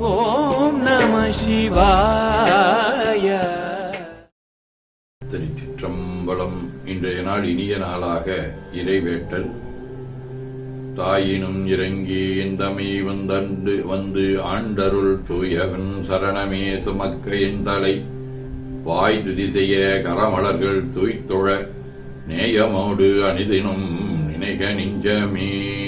ஓம் நம சிவாய. திருச்சிற்றம்பலம் இன்றைய நாள் இனிய நாளாக இறைவேட்டல். தாயினும் இறங்கி இந்தமை வந்தண்டு வந்து ஆண்டருள் தூயவன் சரணமே சுமக்க என் தலை. வாய் துதிசைய கரமலர்கள் தூய்த்தொழ நேயமோடு அணிதினும் நினைக நெஞ்சமே.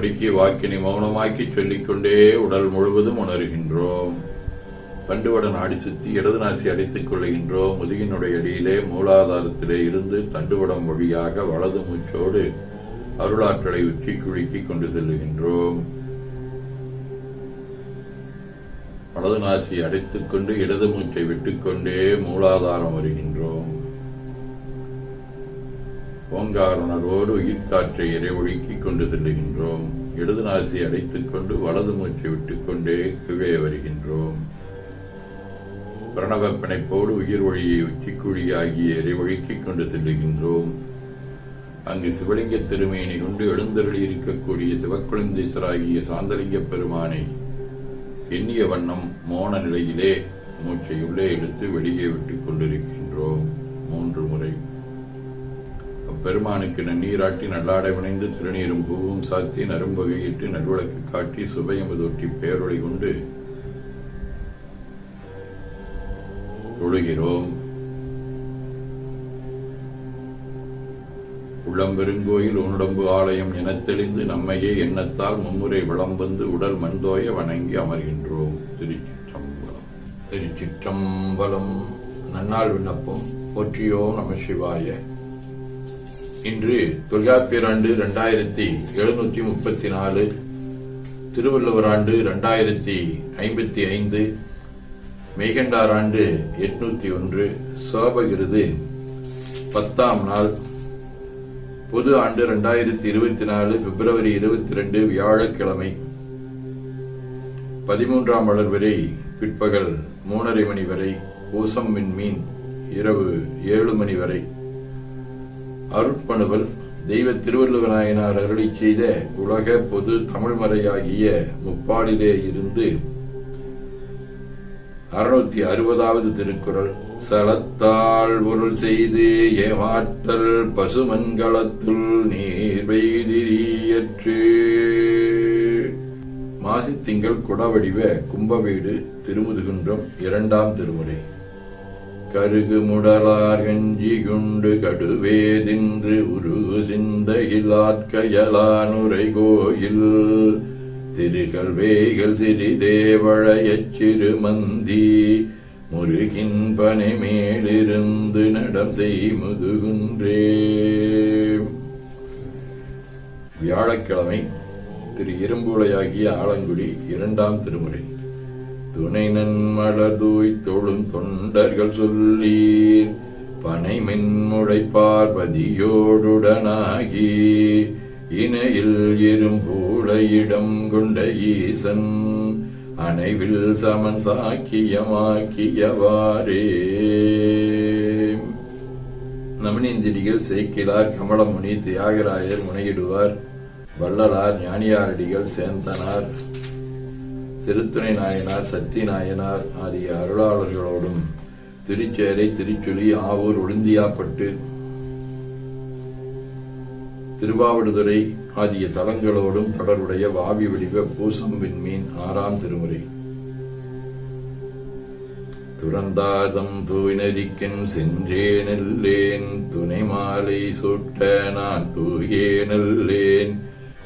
ஓசையை வாக்கினை மௌனமாக்கி சொல்லிக்கொண்டே உடல் முழுவதும் உணர்கின்றோம். தண்டுவட நாடி சுத்தி இடது நாசி அடைத்துக் கொள்கின்றோம் முதுகினுடைய அடியிலே மூலாதாரத்திலே இருந்து தண்டுவடம் வழியாக வலது மூச்சோடு அருளாற்றலை உச்சி குலுக்கி கொண்டு செல்லுகின்றோம். வலது நாசி அடைத்துக் கொண்டு இடது மூச்சை விட்டுக்கொண்டே மூலாதாரம் வருகின்றோம். ஓங்கார் உணர்வோடு உயிர்காற்றை இறைவொழுக்கிக் கொண்டு செல்லுகின்றோம். இடது நாசி அடைத்துக் கொண்டு வலது மூச்சை விட்டுக்கொண்டே கீழே வருகின்றோம். பிரணவ பிணைப்போடு உயிர் ஒளியை உச்சிக்குழியாகிய இறைவொழுக்கிக் கொண்டு செல்லுகின்றோம். அங்கு சிவலிங்க திருமையினை கொண்டு எழுந்தருளி இருக்கக்கூடிய சிவக்குழந்தீஸ்வராகிய சாந்தலிங்க பெருமானை எண்ணிய வண்ணம் மோன நிலையிலே மூச்சை உள்ளே எடுத்து வெளியே விட்டுக் கொண்டிருக்கின்றோம். மூன்று முறை. பெருமானுக்கு நன்னீராட்டி நல்லாடை வினைந்து திருநீரும் பூவும் சாத்தி நரும்பகையிட்டு நல்விளக்கு காட்டி சுபயமுதொட்டி பேரொழி கொண்டு தொழுகிறோம். உள்ளம்பெருங்கோயில் உன்னுடம்பு ஆலயம் எனத் தெளிந்து நம்மையே எண்ணத்தால் மும்முறை வளம் வந்து உடல் மண்தோய வணங்கி அமர்கின்றோம். திருச்சிற்றம்பலம். திருச்சிற்றம்பலம். நன்னாள் விண்ணப்பம். போற்றியோ நம சிவாய. இன்று தொல்காப்பியர் ஆண்டு இரண்டாயிரத்தி எழுநூற்றி முப்பத்தி நாலு திருவள்ளுவர் ஆண்டு இரண்டாயிரத்தி ஐம்பத்தி ஐந்து மெய்கண்டார் ஆண்டு எட்நூத்தி ஒன்று சோபகிருது பத்தாம் நாள் பொது ஆண்டு இரண்டாயிரத்தி இருபத்தி நாலு பிப்ரவரி இருபத்தி ரெண்டு வியாழக்கிழமை. பதிமூன்றாம் மலர் வரை பிற்பகல் மூணரை மணி வரை பூசம் விண்மீன் இரவு ஏழு மணி வரை. அருட்பணுவல் தெய்வ திருவள்ளுவநாயனார் அருளி செய்த உலக பொது தமிழ்மறையாகிய முப்பாடிலே இருந்து அறுநூத்தி அறுபதாவது திருக்குறள். சலத்தால் பொருள் செய்து ஏமாற்றல் பசுமன்களத்துள் நீர் பெய்திரியற்று மாசி திங்கள் குடவடிவ கும்பவீடு திருமுதுகுன்றம் இரண்டாம் திருமுறை. கருகு முடலார் கஞ்சி குண்டு கடுவேதின்று உருகு சிந்தையிலாட்கயலானுரை கோயில். திருகள் வேகள் சிறிதேவழையச் சிறுமந்தி. முருகின் பனை மேலிருந்து நடம் செய் முதுகுன்றே. வியாழக்கிழமை திரு இரும்புலையாகிய ஆலங்குடி இரண்டாம் திருமுறை. துணை நன்மலர் தூய் தொழும் தொண்டர்கள் சொல்லீர். பனை மின்முடை பார்வதியோடுடனாகி இணையில் இரும்பூளையிடம் கொண்ட ஈசன் அணைவில் சமன் சாக்கியமாக்கியவாரே நவனீந்திரிகள் சேக்கிலார் கமலமுனி தியாகராயர் முனையிடுவார். வள்ளலார் ஞானியாரடிகள் சேந்தனார். திருத்துணை நாயனார் சத்தி நாயனார் ஆகிய அருளாளர்களோடும் திருச்சேரை திருச்சுழி ஆவூர் உளுந்தியாப்பட்டு திருவாவடுதுறை ஆகிய தலங்களோடும் தொடர்புடைய வாவி வடிவ பூசம் விண்மீன் ஆறாம் திருமுறை. துறந்தாதம் தூய்நரிக்கன் சென்றே நெல்லேன் துணை மாலை சூட்ட நான் தூயே நெல்லேன்.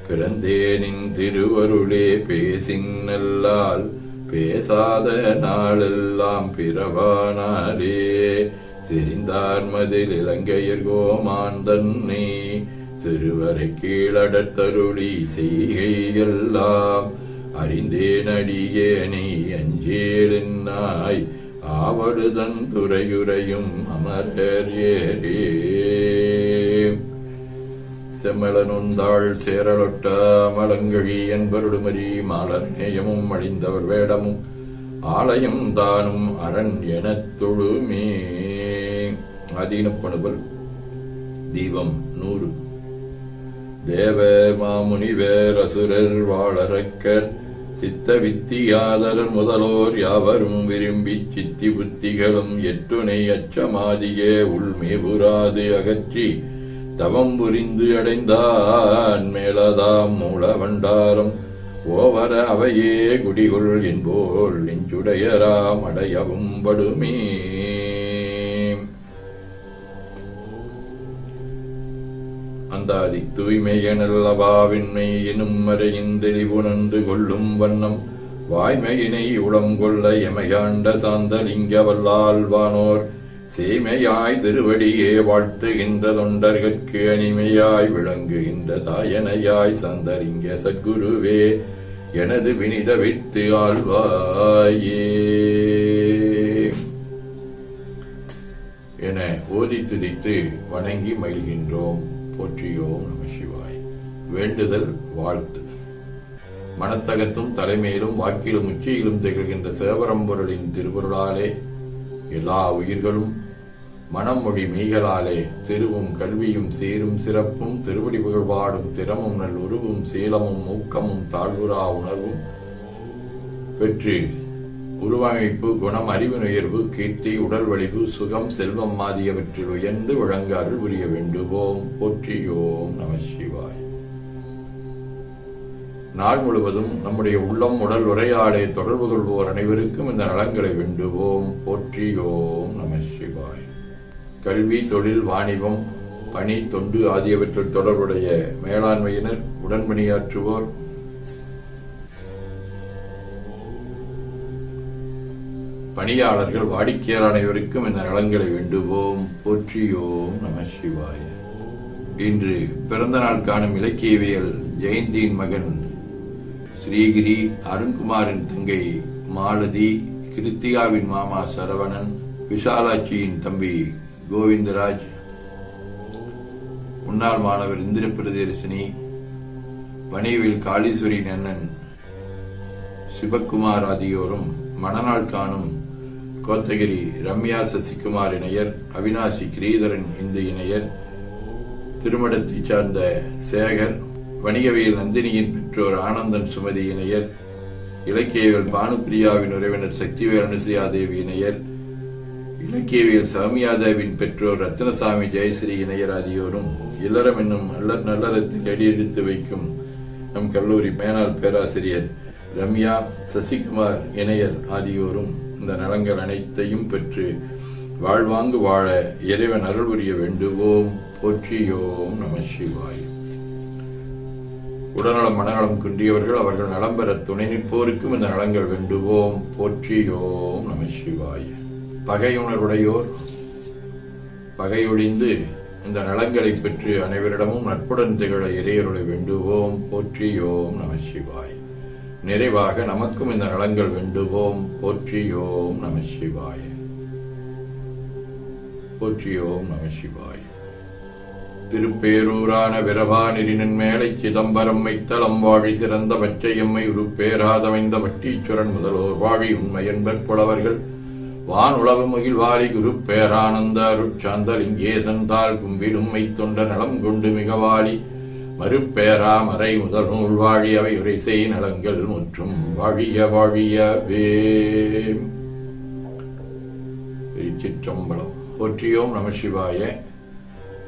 பிறந்தேனின் திருவருளே பேசின் நல்லால் பேசாத நாளெல்லாம் பிறவானாரே செறிந்தார் மதில் இலங்கையர் கோமான் தன்னை சிறுவரை கீழடத்தருளி செய்கையெல்லாம் அறிந்தேன் அடியேனை அஞ்சேலென்னாய் ஆவடுதன் துறையுறையும் அமரர் ஏரே செம்மலனுந்தாள் சேரலொட்ட மலங்கழி என்பருடுமரி மாலர் நேயமும் அழிந்தவர் வேடமும் ஆலயம் தானும் அரண் எனத் தொழுமே. அதீனப்பணுவல் தீபம் நூறு. தேவ மாமுனி அசுரர் வாழறக்கர் சித்த வித்தியாதரர் முதலோர் யாவரும் விரும்பி சித்தி புத்திகளும் எட்டுணை அச்சமாதியே உள்மேபுராது அகற்றி தவம் புரிந்து அடைந்தான் மேலதாம் மூல வண்டாரம் ஓவர அவையே குடிகொள் என்போல் நெஞ்சுடையராம் அடையவும் படுமே. அந்தாதி தூய்மையனல்லவாவின்மை எனும் மறையின் தெளிவுணர்ந்து கொள்ளும் வண்ணம். வாய்மையினை உளம் கொள்ள எமையாண்ட சாந்தலிங்க வல்லால் வானோர் சீமையாய் திருவடியே வாழ்த்துகின்ற தொண்டர்கட்கு அனிமையாய் விளங்குகின்ற தாயனையாய் சந்தரிங்க சத்குருவே எனது வினித வித்து ஆழ்வாயே. என ஓதி துதித்து வணங்கி மகிழ்கின்றோம். போற்றியோம் நம சிவாய். வேண்டுதல் வாழ்த்து. மனத்தகத்தும் தலைமையிலும் வாக்கிலும் உச்சியிலும் திகழ்கின்ற சேவரம்பொருளின் திருவருளாலே எல்லா உயிர்களும் மனமொழி மெய்களாலே திருவும் கல்வியும் சீரும் சிறப்பும் திருவடி புகழ்பாடும் திறமும் நல் உருவும் சீலமும் ஊக்கமும் தாழ்வுரா உணர்வும் பெற்று உருவமைப்பு குணம் அறிவு நுயர்வு கீர்த்தி உடல் வலிவு சுகம் செல்வம் ஆகியவற்றில் உயர்ந்து விளங்க அருள் புரிய வேண்டுவோம். போற்றியோம் நம சிவாய். நாள் முழுவதும் நம்முடைய உள்ளம் உடல் உரையாடை தொடர்பு கொள்வோர் அனைவருக்கும் இந்த நலங்களை வேண்டுவோம். போற்றியோம் நம சிவாய். கல்வி தொழில் வாணிபம் பணி தொண்டு ஆகியவற்றில் தொடர்புடைய மேலாண்மையினர் உடன்பணியாற்றுவோர். பணியாளர்கள் வாடிக்கையாளர் அனைவருக்கும் இந்த நலன்களை வேண்டுவோம். போற்றியோம் நம சிவாய. இன்று பிறந்த நாள் காணும் இலக்கியவியல் ஜெயந்தியின் மகன் ஸ்ரீகிரி அருண்குமாரின் தங்கை மாலதி கிருத்திகாவின் மாமா சரவணன் விஷாலாட்சியின் தம்பி கோவிந்தராஜ். முன்னாள் மாணவர் இந்திர பிரதேசினி பணிவில் காளீஸ்வரி நன்னன் சிவக்குமார் ஆகியோரும் மணநாள் காணும் கோத்தகிரி ரம்யா சசிகுமார் இணையர் அவினாசி கிரீதரன் இந்து இணையர் திருமடத்தைச் சார்ந்த சேகர் வணிகவியல் நந்தினியின் பெற்றோர் ஆனந்தன் சுமதி இணையர் இலக்கியவியல் பானுப்பிரியாவின் உறவினர் சக்திவேல் அனுசுயாதேவி இணையர் இலக்கியவியல் சௌமியாதேவின் பெற்றோர் ரத்னசாமி ஜெயஸ்ரீ இணையர் ஆகியோரும் இல்லறம் என்னும் நல்ல நல்லறத்தில் அடியெடுத்து வைக்கும் நம் கல்லூரி மேனாள் பேராசிரியர் ரம்யா சசிகுமார் இணையர் ஆகியோரும் இந்த நலங்கள் அனைத்தையும் பெற்று வாழ்வாங்கு வாழ இறைவன் அருள் புரிய வேண்டுவோம். போற்றியோம் நம சிவாய். உடல்நலம் மனநலம் குன்றியவர்கள் அவர்கள் நலம் பெற துணை நிற்போருக்கும் இந்த நலங்கள் வேண்டுவோம். போற்றியோம் நம சிவாய். பகையுணர்வுடையோர். பகையொழிந்து இந்த நலங்களை பெற்று அனைவரிடமும் நட்புடன் திகழ இறையருளை வேண்டுவோம். போற்றியோம் நம சிவாய். நிறைவாக நமக்கும் இந்த நலங்கள் வேண்டுவோம். போற்றியோம் நம சிவாய். போற்றியோம் நம சிவாய். திருப்பேரூரான விரவானிரினின் மேலை சிதம்பரம் வைத்தலம் வாழி சிறந்த பச்சையம்மை உருப்பேராதமைந்த வட்டீச்சுரன் முதல்வோர் வாழி உண்மை என்பர் புலவர்கள். வான் உளவு மகிழ்வாரி குரு பேரானந்த அருட்சாந்த லிங்கேசன் தாள் கும்பிடும் மைத்தொண்ட நலம் கொண்டு மிகவாளி. மறுப்பேரா மறை முதல் நூல் வாழி அவை உரைசை நலங்கள் மற்றும் வாழிய வாழியவே. திருச்சிற்றம்பலம். போற்றியோம் நம சிவாய.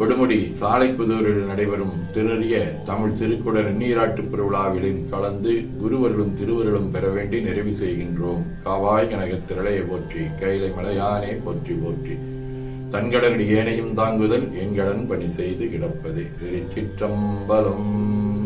கொடுமுடி சாலைப்புதூரில் நடைபெறும் திருறிய தமிழ் திருக்குடர் நீராட்டு பெருவிழாவிலும் கலந்து குருவர்களும் திருவருளும் பெற வேண்டி நிறைவு செய்கின்றோம். காவாய் கனகத் திரளையை போற்றி கைலை மலையானே போற்றி போற்றி. தன்கடனடி ஏனையும் தாங்குதல் என்கடன் பணி செய்து கிடப்பது. திருச்சிற்றம்பலம்